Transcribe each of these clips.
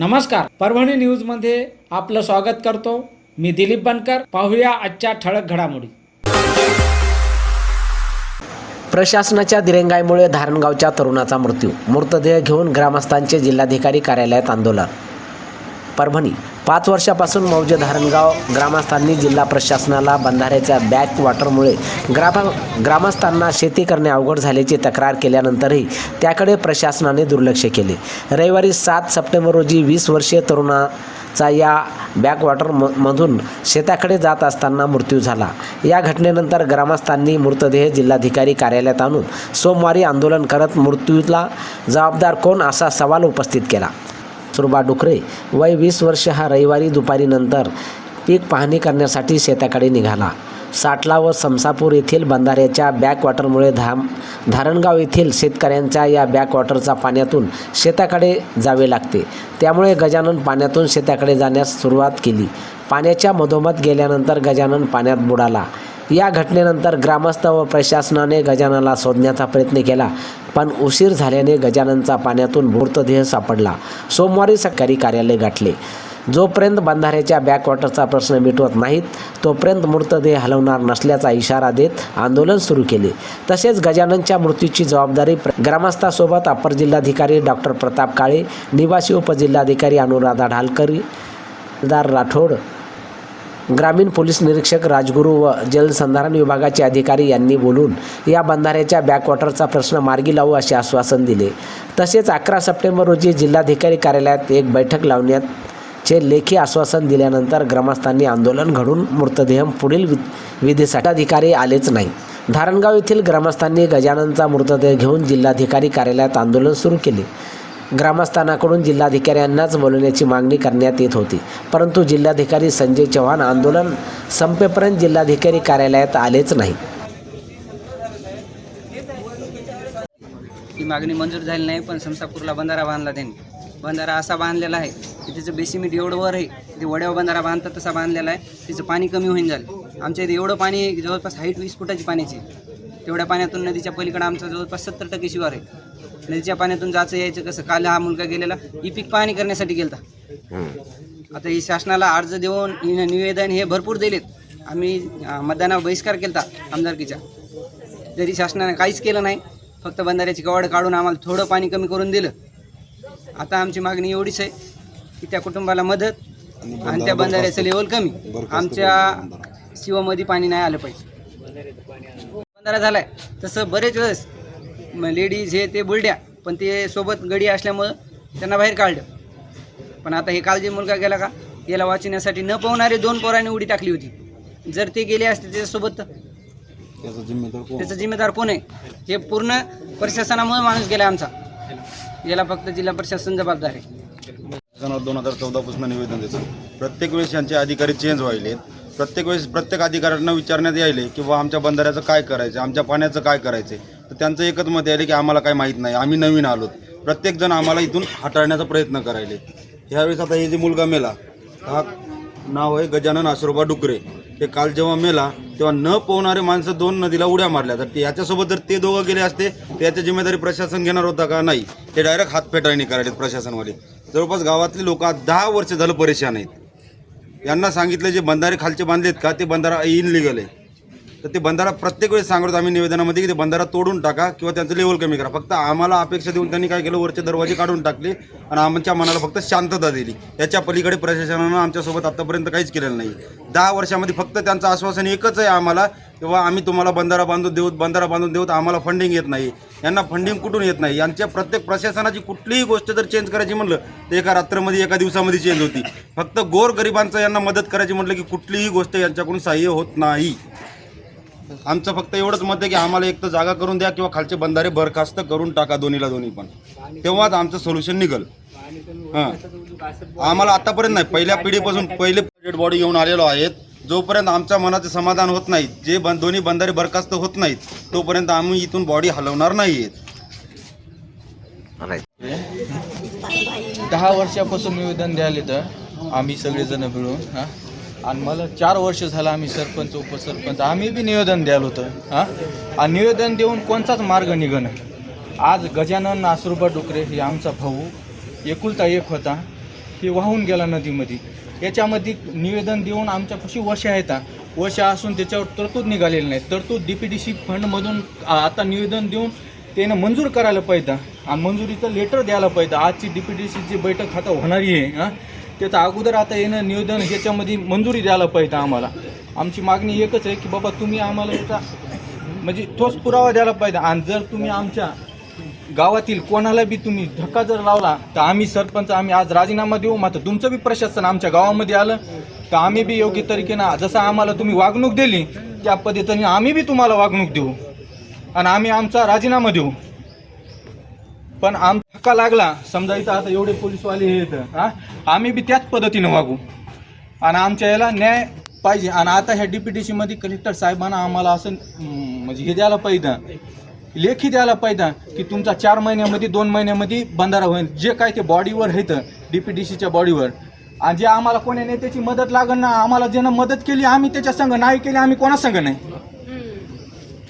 नमस्कार. परभणी न्यूजमध्ये आपलं स्वागत करतो. मी दिलीप बनकर. पाहूया आजच्या ठळक घडामोडी. प्रशासनाच्या दिरंगाईमुळे धारणगावच्या तरुणाचा मृत्यू. मृतदेह घेऊन ग्रामस्थांचे जिल्हाधिकारी कार्यालयात आंदोलन. परभणी पाच वर्षापासून मौजे धारणगाव ग्रामस्थांनी जिल्हा प्रशासनाला बंधाऱ्याच्या बॅक वॉटरमुळे ग्रामस्थांना शेती करणे अवघड झाल्याची तक्रार केल्यानंतरही त्याकडे प्रशासनाने दुर्लक्ष केले. रविवारी सात सप्टेंबर रोजी वीस वर्षीय तरुणाचा या बॅकवॉटर म मधून शेताकडे जात असताना मृत्यू झाला. या घटनेनंतर ग्रामस्थांनी मृतदेह जिल्हाधिकारी कार्यालयात आणून सोमवारी आंदोलन करत मृत्यूला जबाबदार कोण असा सवाल उपस्थित केला. कस्तुरबा डुकरे वय वीस वर्ष हा रविवारी दुपारीनंतर पीक पाहणी करण्यासाठी शेताकडे निघाला. साटला व समसापूर येथील बंधाऱ्याच्या बॅकवॉटरमुळे धाम धारणगाव येथील शेतकऱ्यांच्या या बॅकवॉटरचा पाण्यातून शेताकडे जावे लागते. त्यामुळे गजानन पाण्यातून शेताकडे जाण्यास सुरुवात केली. पाण्याच्या मधोमध गेल्यानंतर गजानन पाण्यात बुडाला. या घटनेनंतर ग्रामस्थ व प्रशासनाने गजाननला शोधण्याचा प्रयत्न केला पण उशीर झाल्याने गजाननचा पाण्यातून मृतदेह सापडला. सोमवारी सरकारी कार्यालय गाठले. जोपर्यंत बंधाऱ्याच्या बॅकवॉटरचा प्रश्न मिटवत नाहीत तोपर्यंत मृतदेह हलवणार नसल्याचा इशारा देत आंदोलन सुरू केले. तसेच गजाननच्या मृत्यूची जबाबदारी ग्रामस्थासोबत अपर जिल्हाधिकारी डॉक्टर प्रताप काळे निवासी उपजिल्हाधिकारी अनुराधा ढालकरी दार राठोड ग्रामीण पोलीस निरीक्षक राजगुरू व जलसंधारण विभागाचे अधिकारी यांनी बोलून या बंधाऱ्याच्या बॅकवॉटरचा प्रश्न मार्गी लावू असे आश्वासन दिले. तसेच अकरा सप्टेंबर रोजी जिल्हाधिकारी कार्यालयात एक बैठक लावण्याचे लेखी आश्वासन दिल्यानंतर ग्रामस्थांनी आंदोलन घडून मृतदेह पुढील वि विधीसाठी अधिकारी आलेच नाही. धारणगाव येथील ग्रामस्थांनी गजाननचा मृतदेह घेऊन जिल्हाधिकारी कार्यालयात आंदोलन सुरू केले. ग्रामस्थांकडून जिल्हाधिकाऱ्यांनाच बोलवण्याची मागणी करण्यात येत होती. परंतु जिल्हाधिकारी संजय चव्हाण आंदोलन संपेपर्यंत जिल्हाधिकारी कार्यालयात आलेच नाही. ती मागणी मंजूर झाली नाही पण समसापूरला बंधारा बांधला त्यांनी. बंधारा असा बांधलेला आहे की तिचं बेसिमीट एवढं वर आहे ते वड्यावर बंधारा बांधतात तसा बांधलेला आहे तिचं पाणी कमी होईन झालं आमच्या इथे एवढं पाणी आहे जवळपास हाईट वीस फुटाची पाण्याची तेवढ्या पाण्यातून नदीच्या पलीकडे आमचा जवळपास सत्तर टक्के शिवार आहे. नदीच्या पाण्यातून जायचं यायचं कसं? काल हा मुलगा गेलेला ही पीक पाहणी करण्यासाठी गेलता. आता ही शासनाला अर्ज देऊन इन- निवेदन हे भरपूर दिलेत. आम्ही अं, मतदानावर बहिष्कार केला आमदारकीच्या. जरी शासनाने काहीच केलं नाही फक्त बंधाऱ्याची कवाड काढून आम्हाला थोडं पाणी कमी करून दिलं. आता आमची मागणी एवढीच आहे की त्या कुटुंबाला मदत आणि त्या बंधाऱ्याचं लेवल कमी. आमच्या शिवामध्ये पाणी नाही आलं पाहिजे. बंधारा झालाय. तसं बरेच वेळेस लेडीज हे ते बुलड्या पण ते सोबत गडी असल्यामुळं त्यांना बाहेर काढलं. पण आता हे काल जे मुलगा गेला का याला वाचण्यासाठी न पावणारे दोन पोरांनी उडी टाकली होती. जर ते गेले असते त्याच्यासोबत त्याचा जिम्मेदार कोण? आहे? हे पूर्ण प्रशासनामुळे माणूस गेला आमचा. याला फक्त जिल्हा प्रशासन जबाबदार आहे. दोन हजार चौदापासून निवेदन देतो. प्रत्येक वेळेस यांचे अधिकारी चेंज व्हायले प्रत्येक वेळेस प्रत्येक अधिकाऱ्यांना विचारण्यात यायले की बा आमच्या बंधाऱ्याचं काय करायचं आमच्या पाण्याचं काय करायचं तर त्यांचं एकच मत आले की आम्हाला काय माहीत नाही. आम्ही नवीन आलो. प्रत्येकजण आम्हाला इथून हाताळण्याचा प्रयत्न करायले. ह्यावेळेस आता हे जे मुलगा मेला हा नाव आहे गजानन आश्रोबा डुकरे. ते काल जेव्हा मेला तेव्हा न पोहणारे माणसं दोन नदीला उड्या मारल्या. तर ते याच्यासोबत जर ते दोघं गेले असते तर याच्या जिम्मेदारी प्रशासन घेणार होता का? नाही. ते डायरेक्ट हात फेटाळणी करायलेत प्रशासनवाले. जवळपास गावातली लोक आज दहा वर्ष झालं परेशान आहेत. यांना सांगितलं जे बंधारे खालचे बांधलेत का? ते बंधारा इनलिगल आहे. तर ते बंधारा प्रत्येक वेळेस सांगतो आम्ही निवेदनामध्ये की ते बंधारा तोडून टाका किंवा त्यांचं लेवल कमी करा. फक्त आम्हाला अपेक्षा देऊन त्यांनी काय केलं वरचे दरवाजे काढून टाकले आणि आमच्या मनाला फक्त शांतता दिली. याच्या पलीकडे प्रशासनानं आमच्यासोबत आतापर्यंत काहीच केलेलं नाही. दहा वर्षामध्ये फक्त त्यांचं आश्वासन एकच आहे आम्हाला किंवा आम्ही तुम्हाला बंधारा बांधून देऊ बंधारा बांधून देऊ आम्हाला फंडिंग येत नाही. यांना फंडिंग कुठून येत नाही? यांच्या प्रत्येक प्रशासनाची कुठलीही गोष्ट जर चेंज करायची म्हणलं तर एका रात्रमध्ये एका दिवसामध्ये चेंज होती. फक्त गोरगरिबांचं यांना मदत करायची म्हटलं की कुठलीही गोष्ट यांच्याकडून सहाय्य होत नाही. आमचं फक्त एवढंच मत आहे की आम्हाला एक तर जागा करून द्या किंवा खालचे बंधारे बरखास्त करून टाका दोन्हीला दोन्ही पण. तेव्हाच आमचं सोल्युशन निघल. हां. आम्हाला आतापर्यंत नाही पहिल्या पिढीपासून पहिले डेड बॉडी येऊन आलेलो आहेत. जोपर्यंत आमच्या मनाचे समाधान होत नाही जे बं दोन्ही बंधारे बरखास्त होत नाहीत तोपर्यंत आम्ही इथून बॉडी हलवणार नाही आहेत दहा वर्षापासून निवेदन द्यायला तर आम्ही सगळेजण मिळून हां. आणि मला चार वर्ष झालं आम्ही सरपंच उपसरपंच आम्ही बी निवेदन द्यायला होतं. हां? आणि निवेदन देऊन कोणताच मार्ग निघणं आज गजानन आसरुबा डुकरे हे आमचा भाऊ एकुलता एक होता. हे वाहून गेला नदीमध्ये. याच्यामध्ये निवेदन देऊन आमच्यापाशी वशा आहेत हा. वशा असून त्याच्यावर तरतूद निघालेली नाही. तरतूद डी पी डी सी फंडमधून आता निवेदन देऊन त्यानं मंजूर करायला पाहिजे आणि मंजुरीचं लेटर द्यायला पाहिजे. आजची डी पी डी सीची बैठक आता होणारी आहे हां. त्याचं अगोदर आता येणं नियोजन ह्याच्यामध्ये मंजुरी द्यायला पाहिजे आम्हाला. आमची मागणी एकच आहे की बाबा तुम्ही आम्हाला याचा म्हणजे ठोस पुरावा द्यायला पाहिजे. आणि जर तुम्ही आमच्या गावातील कोणाला बी तुम्ही धक्का जर लावला तर आम्ही सरपंच आम्ही आज राजीनामा देऊ. मात्र तुमचं बी प्रशासन आमच्या गावामध्ये आलं तर आम्ही बी योग्य तरीकेनं जसं आम्हाला तुम्ही वागणूक दिली त्या पद्धतीने आम्ही बी तुम्हाला वागणूक देऊ. आणि आम्ही आमचा राजीनामा देऊ. पण आम धक्का लागला. समजा इथं आता एवढे पोलीसवाले हे येतं हां? आम्ही बी त्याच पद्धतीनं वागू. आणि आमच्या याला न्याय पाहिजे. आणि आता ह्या डी पी टी सीमध्ये कलेक्टर साहेबांना आम्हाला असं म्हणजे हे द्यायला पाहिजे. लेखी द्यायला पाहिजे की तुमचा चार महिन्यामध्ये दोन महिन्यामध्ये बंधारा होईल. जे काय ते बॉडीवर येतं डी पी टी सीच्या बॉडीवर आणि जे आम्हाला कोणी नेत्याची मदत लागण ना आम्हाला ज्यानं मदत केली आम्ही त्याच्या संघ नाही केली आम्ही कोणा संघ नाही.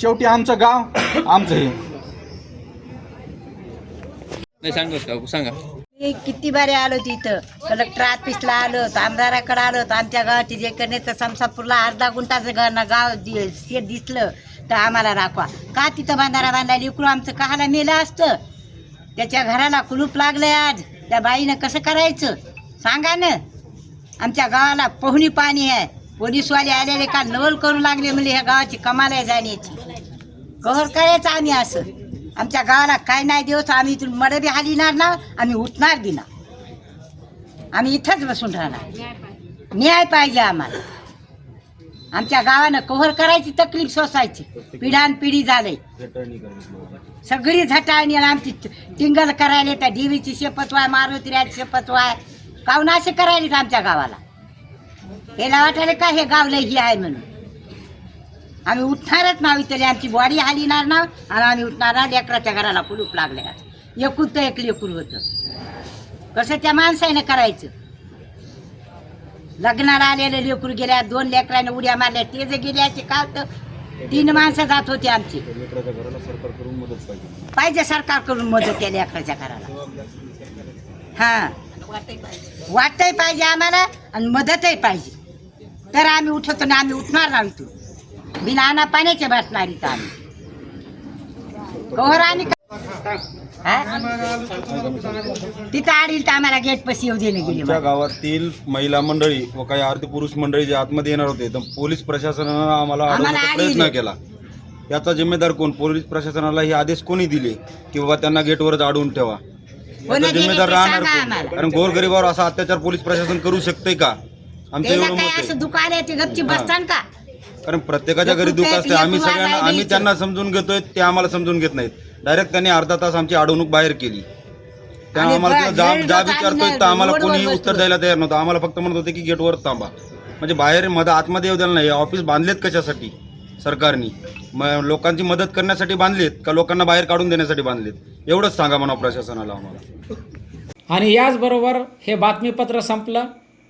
शेवटी आमचं गाव आमचं हे. मी किती बारे आलो तिथं कलेक्टर ऑफिसला आलो तर आमदाराकडे आलो तर आमच्या गावाची जे करण्याचं समसापूरला अर्धा गुंठाचं घर ना गाव दि- शेत दिसलं तर आम्हाला राखवा का तिथं बांधारा बांधायला इकडून आमचं कहाला मेलं असतं? त्याच्या घराला कुलूप लागलंय आज. त्या बाईनं कसं करायचं? सांगा ना. आमच्या गावाला पोहणी पाणी आहे. पोलीसवाले आलेले का नवल करू लागले म्हणजे ह्या गावाची कमाल आहे जाण्याची. कहर करायचं आम्ही असं. आमच्या गावाला काय नाही दिवस आम्ही इथून मड बी हालिणार ना आम्ही उठणार बी ना. आम्ही इथंच बसून राहणार. न्याय पाहिजे आम्हाला. आमच्या गावानं कव्हर करायची तकलीफ सोसायची. पिढान पिढी झालंय. सगळी झटाळणी आमची टिंगल करायला त्या देवीची शपथ वाय मारुतीराची शपथ वाय. काऊन असे करायलेत आमच्या गावाला? याला वाटायला का हे गावलं ही आहे म्हणून? आम्ही उठणारच नाव इथले आमची बॉडी हालिणार ना आणि आम्ही उठणार ना लेकराच्या घराला कुलूप लागल्या. एकूण तर एक लेकूर होतं. कसं त्या माणसाने करायचं? लग्नाला आलेलं लेकूर गेल्या दोन लेकराने उड्या मारल्या ते जे गेले ते का तर तीन माणसं जात होती आमची. पाहिजे. सरकारकडून मदत त्या लेकराच्या घराला. हा. वाटतही पाहिजे आम्हाला आणि मदतही पाहिजे. तर आम्ही उठतो ना आम्ही उठणार ना इथून. बिना आणा पाण्याचे बसणार इथं आम्ही कव्हर आम्ही का- हा? तिथं आडील तर आम्हाला गेट पशी येऊ दिले गेले आमच्या गावातील महिला मंडळी व काही आरती पुरुष मंडळी जे आतमध्ये येणार होते तर पोलीस प्रशासनानं आम्हाला अडवण्याचा प्रयत्न. केला याचा जिम्मेदार कोण पोलीस प्रशासनाला हे आदेश कोणी दिले की बाबा त्यांना गेटवरच अडवून ठेवा याचा जिम्मेदार राहणार कोण. कारण गोरगरीबावर असा अत्याचार पोलीस प्रशासन करू शकते का आमचं त्याला एवढं काय मत असं आहे दुकान ते गपची. बसतान का कारण प्रत्येकाच्या घरी दुःख असते. आम्ही सगळ्यांना आम्ही. त्यांना समजून घेतोय ते आम्हाला समजून घेत नाहीत. डायरेक्ट त्यांनी अर्धा तास आमची अडवणूक बाहेर केली. त्या आणि आम्हाला जा जा विचारतोय तर आम्हाला रोडवर कोणी बसलो. उत्तर द्यायला तयार नव्हतं. आम्हाला फक्त म्हणत होते की गेटवर थांबा. म्हणजे बाहेर मध्ये आतमध्ये येऊ द्यायला नाही. ऑफिस बांधलेत कशासाठी? सरकारनी. म- लोकांची मदत करण्यासाठी बांधलेत का लोकांना बाहेर काढून देण्यासाठी बांधलेत? एवढंच सांगा म्हणा प्रशासनाला आम्हाला. आणि याचबरोबर हे बातमीपत्र संपलं.